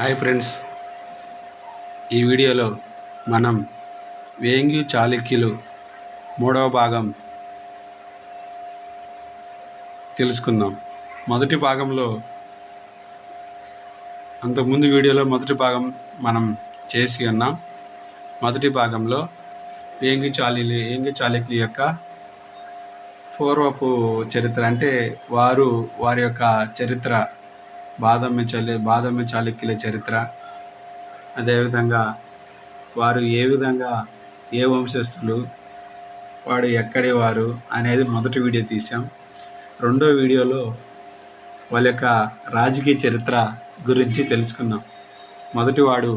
Hi friends. ఈ వీడియోలో మనం వేంగి చాళుక్యులు మూడవ భాగం తెలుసుకుందాం. మొదటి భాగంలో అంతకుముందు వీడియోలో మొదటి భాగం మనం చేసి ఉన్నాం. మొదటి భాగంలో వేంగి చాళులు వేంగి చాళుక్యుల యొక్క పూర్వపు చరిత్ర అంటే వారు వారి యొక్క చరిత్ర బాదమ్మ చలి బాదమ్మ చాళుక్యుల చరిత్ర. అదేవిధంగా వారు ఏ విధంగా ఏ వంశస్థులు వాడు ఎక్కడి వారు అనేది మొదటి వీడియో తీసాం రెండో వీడియోలో వాళ్ళ యొక్క రాజకీయ చరిత్ర గురించి తెలుసుకుందాం. మొదటివాడు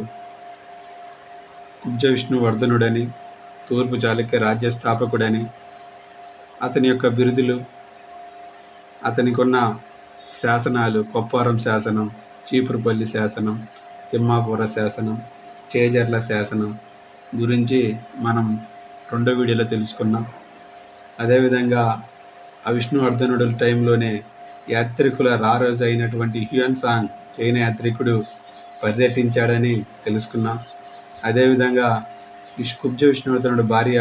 కుబ్జ విష్ణువర్ధనుడని తూర్పు చాళుక్య రాజ్య స్థాపకుడని అతని యొక్క బిరుదులు అతనికి ఉన్న శాసనాలు కొప్పారం శాసనం చీపురుపల్లి శాసనం తిమ్మాపుర శాసనం చేజర్ల శాసనం గురించి మనం రెండో వీడియోలో తెలుసుకున్నాం. అదేవిధంగా ఆ విష్ణువర్ధనుడు టైంలోనే యాత్రికుల రారోజు అయినటువంటి హ్యూయన్ సాంగ్ చైనా యాత్రికుడు పర్యటించాడని తెలుసుకున్నాం. అదేవిధంగా విష్ కుబ్జ విష్ణువర్ధనుడు భార్య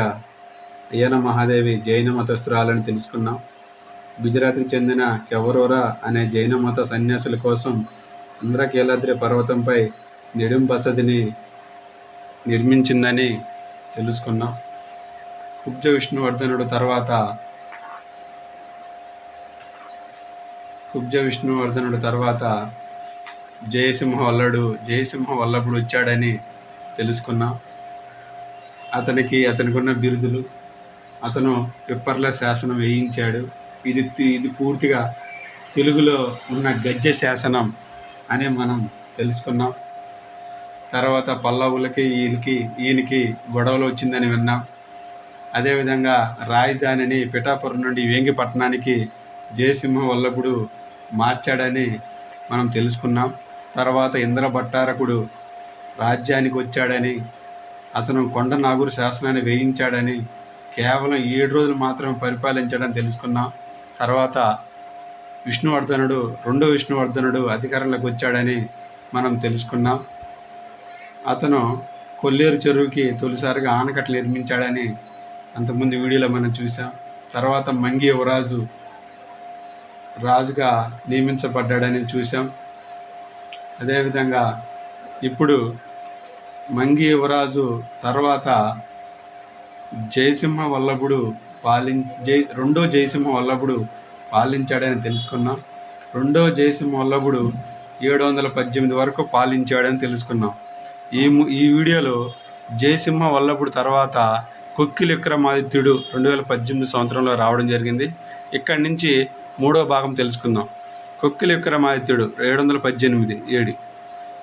అయ్యన మహాదేవి జైన మతస్థురాలని తెలుసుకున్నాం. గుజరాత్కి చెందిన కెవరోరా అనే జైన మత సన్యాసుల కోసం ఇంద్రకీలాద్రి పర్వతంపై నిడుం బసదిని నిర్మించిందని తెలుసుకున్నాం. కుబ్జ విష్ణువర్ధనుడు తర్వాత కుబ్జ విష్ణువర్ధనుడు తర్వాత జయసింహ వల్లడు జయసింహ వల్లభుడు వచ్చాడని తెలుసుకున్నాం. అతనికి అతనికి ఉన్న బిరుదులు అతను పిప్పర్ల శాసనం వేయించాడు. ఇది ఇది పూర్తిగా తెలుగులో ఉన్న గద్య శాసనం అని మనం తెలుసుకున్నాం. తర్వాత పల్లవులకి ఈయనకి ఈయనకి గొడవలు వచ్చిందని విన్నాం. అదేవిధంగా రాజధానిని పిఠాపురం నుండి వేంగిపట్నానికి జయసింహ వల్లభుడు మార్చాడని మనం తెలుసుకున్నాం. తర్వాత ఇంద్ర భట్టారకుడు రాజ్యానికి వచ్చాడని అతను కొండ నాగూరు శాసనాన్ని వేయించాడని కేవలం ఏడు రోజులు మాత్రమే పరిపాలించడం తెలుసుకున్నాం. తర్వాత విష్ణువర్ధనుడు రెండో విష్ణువర్ధనుడు అధికారంలోకి వచ్చాడని మనం తెలుసుకున్నాం. అతను కొల్లేరు చెరువుకి తొలిసారిగా ఆనకట్ట నిర్మించాడని అంతకుముందు వీడియోలో మనం చూసాం తర్వాత మంగి యువరాజు రాజుగా నియమించబడ్డాడని చూసాం అదేవిధంగా ఇప్పుడు మంగి యువరాజు తర్వాత జయసింహ వల్లభుడు పాలిం జై రెండో జయసింహ వల్లభుడు పాలించాడని తెలుసుకున్నాం. రెండో జయసింహ వల్లభుడు ఏడు వందల పద్దెనిమిది వరకు పాలించాడని తెలుసుకున్నాం. ఈ ఈ వీడియోలో జయసింహ వల్లభుడు తర్వాత కొక్కిలి విక్రమాదిత్యుడు రెండు వేల పద్దెనిమిది సంవత్సరంలో రావడం జరిగింది. ఇక్కడి నుంచి మూడో భాగం తెలుసుకుందాం. కొక్కిలి విక్రమాదిత్యుడు ఏడు వందల పద్దెనిమిది ఏడు.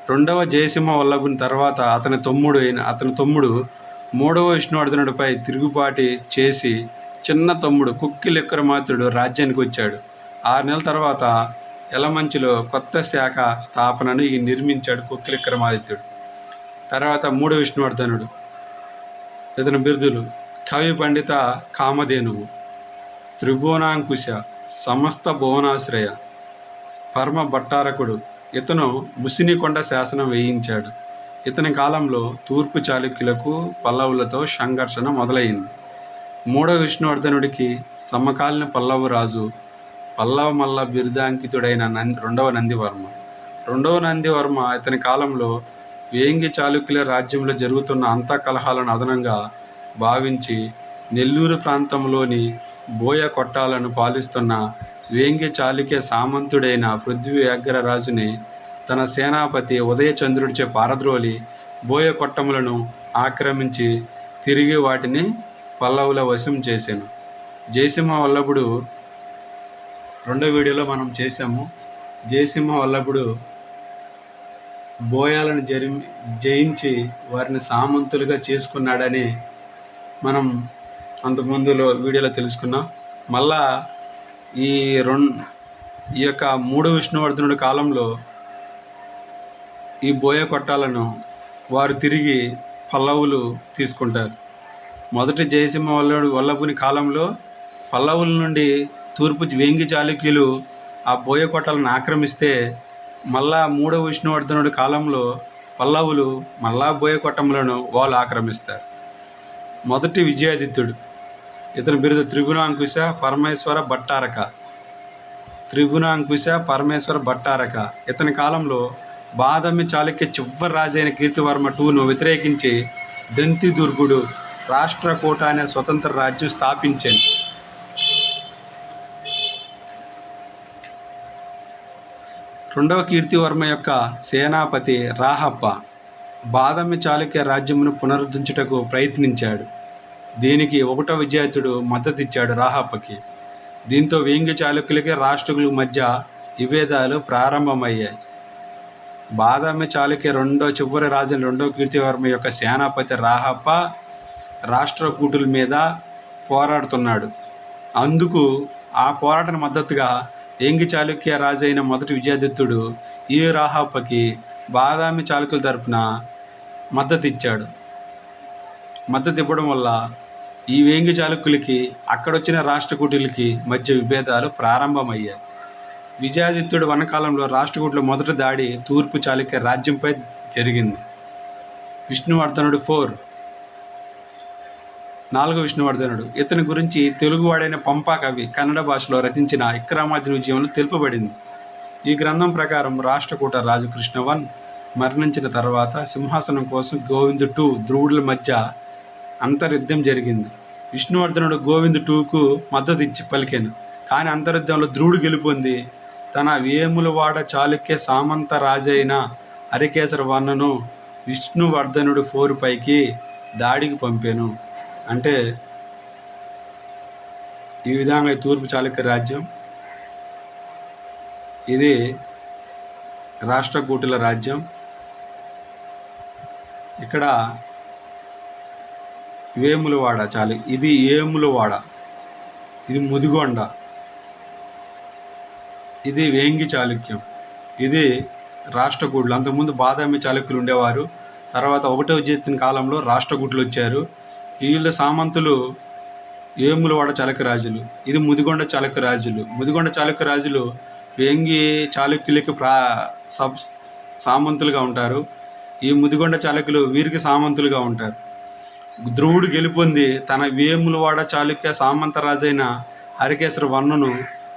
రెండవ జయసింహ వల్లభుని తర్వాత అతని తమ్ముడు అయిన అతని తమ్ముడు మూడవ విష్ణువర్ధనుడిపై తిరుగుబాటు చేసి చిన్న తమ్ముడు కుక్కి మాత్రుడు రాజ్యానికి వచ్చాడు. ఆరు నెలల తర్వాత ఎలమంచిలో కొత్త శాఖ స్థాపనను ఈ నిర్మించాడు కుక్కి విక్రమాదిత్యుడు తర్వాత మూడు విష్ణువర్ధనుడు ఇతని బిరుదులు కవి పండిత కామధేనువు త్రిభువనాంకుశ సమస్త భువనాశ్రయ పరమ భట్టారకుడు ఇతను ముసినికొండ శాసనం వేయించాడు. ఇతని కాలంలో తూర్పు చాళుక్యులకు పల్లవులతో సంఘర్షణ మొదలైంది. మూడో విష్ణువర్ధనుడికి సమకాలీన పల్లవ రాజు పల్లవ మల్ల బిరుదాంకితుడైన నంది రెండవ నందివర్మ. రెండవ నందివర్మ ఇతని కాలంలో వేంగి చాళుక్యుల రాజ్యంలో జరుగుతున్న అంత కలహాలను అదనంగా భావించి నెల్లూరు ప్రాంతంలోని బోయ కొట్టాలను పాలిస్తున్న వేంగి చాళుక్య సామంతుడైన పృథ్వీ రాజుని తన సేనాపతి ఉదయచంద్రుడిచే పారద్రోలి బోయ కొట్టములను ఆక్రమించి తిరిగి వాటిని పల్లవుల వశం చేశాను జయసింహ వల్లభుడు రెండో వీడియోలో మనం చేసాము జయసింహ వల్లభుడు బోయాలను జరి జయించి వారిని సామంతులుగా చేసుకున్నాడని మనం అంతకుముందులో వీడియోలో తెలుసుకున్నాం. మళ్ళా ఈ రెండు ఈ యొక్క మూడు విష్ణువర్ధనుడి కాలంలో ఈ బోయ కొట్టాలను వారు తిరిగి పల్లవులు తీసుకుంటారు. మొదటి జయసింహ వల్ల వల్లభుని కాలంలో పల్లవుల నుండి తూర్పు వేంగి చాళుక్యులు ఆ బోయ ఆక్రమిస్తే మళ్ళా మూడవ విష్ణువర్ధనుడి కాలంలో పల్లవులు మళ్ళా బోయకొట్టములను వాళ్ళు ఆక్రమిస్తారు. మొదటి విజయాదిత్యుడు. ఇతని బిరుదు త్రిగుణాంకుశ పరమేశ్వర భట్టారక. త్రిగుణాంకుశ పరమేశ్వర భట్టారక. ఇతని కాలంలో బాదమి చాళుక్య చివరి రాజైన కీర్తివర్మ టూను వ్యతిరేకించి దంతిదుర్గుడు రాష్ట్రకూట అనే స్వతంత్ర రాజ్యం స్థాపించింది. రెండవ కీర్తివర్మ యొక్క సేనాపతి రాహప్ప బాదమి చాళుక్య రాజ్యమును పునరుద్ధరించుటకు ప్రయత్నించాడు. దీనికి ఒకటో విజేతుడు మద్దతిచ్చాడు రాహప్పకి. దీంతో వేంగి చాళుక్యులకి రాష్ట్రకుల మధ్య విభేదాలు ప్రారంభమయ్యాయి. బాదామి చాళుక్య రెండో చివరి రాజుని రెండో కీర్తివర్మ యొక్క సేనాపతి రాహప్ప రాష్ట్రకూటుల మీద పోరాడుతున్నాడు. అందుకు ఆ పోరాటన మద్దతుగా ఏంగి చాళుక్య రాజైన మొదటి విజయాదిత్యుడు ఈ రాహాపకి బాదామి చాళుకుల తరపున మద్దతు ఇచ్చాడు మద్దతు ఇవ్వడం వల్ల ఈ వేంగి చాళుక్యులకి అక్కడొచ్చిన రాష్ట్రకూటులకి మధ్య విభేదాలు ప్రారంభమయ్యాయి. విజయాదిత్యుడు వనకాలంలో రాష్ట్రకూటుల మొదటి దాడి తూర్పు చాళుక్య రాజ్యంపై జరిగింది. విష్ణువర్ధనుడు ఫోర్ నాలుగో విష్ణువర్ధనుడు. ఇతని గురించి తెలుగువాడైన పంపా కవి కన్నడ భాషలో రచించిన ఇక్రామార్జున జీవనం తెలుపబడింది. ఈ గ్రంథం ప్రకారం రాష్ట్రకూట రాజు కృష్ణవన్ మరణించిన తర్వాత సింహాసనం కోసం గోవిందు టూ ధ్రువుడుల మధ్య అంతర్యుద్ధం జరిగింది. విష్ణువర్ధనుడు గోవింద్ టూకు మద్దతు ఇచ్చి పలికాను. కానీ అంతర్యుద్ధంలో ధ్రువుడు గెలుపొంది. తన వేములవాడ చాళుక్య సామంత రాజైన హరికేశర వర్ణను విష్ణువర్ధనుడు ఫోరు పైకి దాడికి పంపాను. అంటే ఈ విధంగా తూర్పు చాళుక్య రాజ్యం ఇది రాష్ట్రకూటుల రాజ్యం. ఇక్కడ వేములవాడ చాలు ఇది ఏములవాడ ఇది ముదిగొండ ఇది వేంగి చాళుక్యం ఇది రాష్ట్రకూటులు అంతకుముందు బాదామి చాళుక్యులు ఉండేవారు తర్వాత ఒకటో చేతిన కాలంలో రాష్ట్రకూటులు వచ్చారు వీళ్ళ సామంతులు ఏములవాడ చాళుక్య రాజులు? ఇది ముదిగొండ చాళుక్య రాజులు. ముదిగొండ చాళుక్య రాజులు వేంగి చాళుక్యులకి ప్రా సబ్ సామంతులుగా ఉంటారు. ఈ ముదిగొండ చాళుక్యులు వీరికి సామంతులుగా ఉంటారు. ధ్రువుడు గెలుపొంది తన వేములవాడ చాళుక్య సామంత రాజైన హరికేశ్వర వర్ణను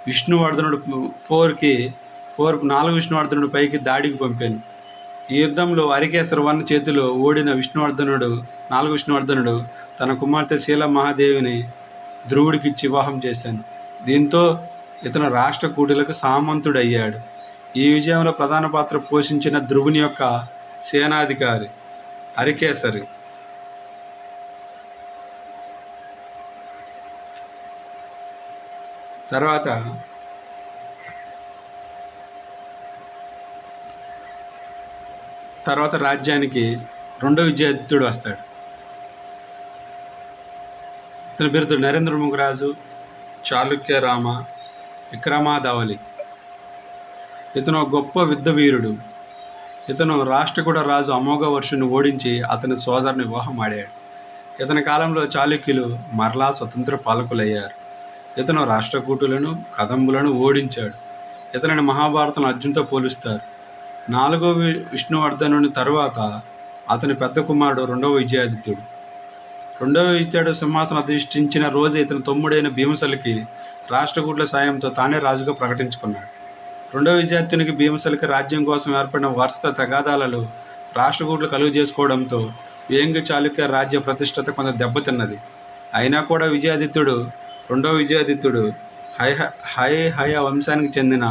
విష్ణువర్ధనుడు ఫోర్కి ఫోర్ నాలుగు విష్ణువర్ధనుడు పైకి దాడికి పంపాను. ఈ యుద్ధంలో హరికేశ్వర వర్ణ చేతిలో ఓడిన విష్ణువర్ధనుడు నాలుగు విష్ణువర్ధనుడు తన కుమార్తె శీల మహాదేవిని ధ్రువుడికిచ్చి వివాహం చేశాను. దీంతో ఇతను రాష్ట్ర కూటులకు సామంతుడయ్యాడు. ఈ విజయంలో ప్రధాన పాత్ర పోషించిన ధ్రువుని యొక్క సేనాధికారి హరికేసరి. తర్వాత తర్వాత రాజ్యానికి రెండో విజయాదిత్యుడు వస్తాడు. ఇతని పేరుతో నరేంద్ర ముగరాజు చాళుక్య రామ విక్రమాధవలి ఇతను గొప్ప యుద్ధవీరుడు ఇతను రాష్ట్రకూట రాజు అమోఘ వర్షుని ఓడించి అతని సోదరుని వివాహం ఆడాడు. ఇతని కాలంలో చాళుక్యులు మరలా స్వతంత్ర పాలకులయ్యారు. ఇతను రాష్ట్రకూటులను కదంబులను ఓడించాడు. ఇతనిని మహాభారతం అర్జున్తో పోలుస్తారు. నాలుగో విష్ణువర్ధనుని తరువాత అతని పెద్ద కుమారుడు రెండవ విజయాదిత్యుడు. రెండవ విజయుడు సింహాసనం అధిష్ఠించిన రోజు ఇతని తమ్ముడైన భీమసలికి రాష్ట్రకూట్ల సాయంతో తానే రాజుగా ప్రకటించుకున్నాడు. రెండవ విజయాత్తునికి భీమసలికి రాజ్యం కోసం ఏర్పడిన వరుస తగాదాలలో రాష్ట్రకూట్లు కలుగు చేసుకోవడంతో వేంగు చాళుక్య రాజ్య ప్రతిష్టత కొంత దెబ్బతిన్నది. అయినా కూడా విజయాదిత్యుడు రెండవ విజయాదిత్యుడు హై హై హయ వంశానికి చెందిన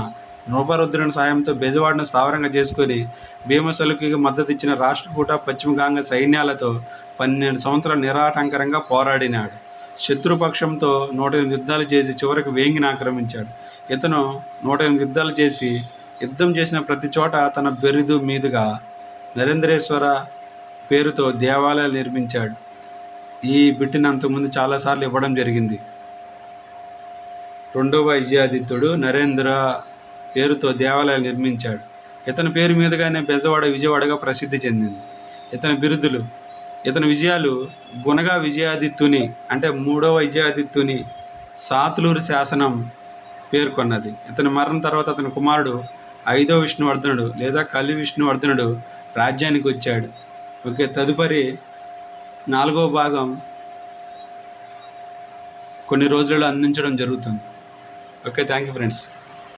నృపరుద్రుని సాయంతో బెజవాడను స్థావరంగా చేసుకొని భీమసలుకి మద్దతు ఇచ్చిన రాష్ట్రకూట పశ్చిమగాంగ సైన్యాలతో పన్నెండు సంవత్సరాలు నిరాటంకరంగా పోరాడినాడు. శత్రుపక్షంతో నూట ఎనిమిది యుద్ధాలు చేసి చివరికి వేంగిని ఆక్రమించాడు. ఇతను నూట ఎనిమిది యుద్ధాలు చేసి యుద్ధం చేసిన ప్రతి చోట తన బెరుదు మీదుగా నరేంద్రేశ్వర పేరుతో దేవాలయాలు నిర్మించాడు. ఈ బిట్టిని అంతకుముందు చాలాసార్లు ఇవ్వడం జరిగింది. రెండవ విజయాదిత్యుడు నరేంద్ర పేరుతో దేవాలయాలు నిర్మించాడు. ఇతని పేరు మీదుగానే బెజవాడ విజయవాడగా ప్రసిద్ధి చెందింది. ఇతని బిరుదులు ఇతని విజయాలు గుణగా విజయాదిత్యుని అంటే మూడవ విజయాదిత్యుని సాతులూరు శాసనం పేర్కొన్నది. ఇతని మరణం తర్వాత అతని కుమారుడు ఐదో విష్ణువర్ధనుడు లేదా కలి విష్ణువర్ధనుడు రాజ్యానికి వచ్చాడు. ఓకే తదుపరి నాలుగో భాగం కొన్ని రోజులలో అందించడం జరుగుతుంది. Okay thank you friends.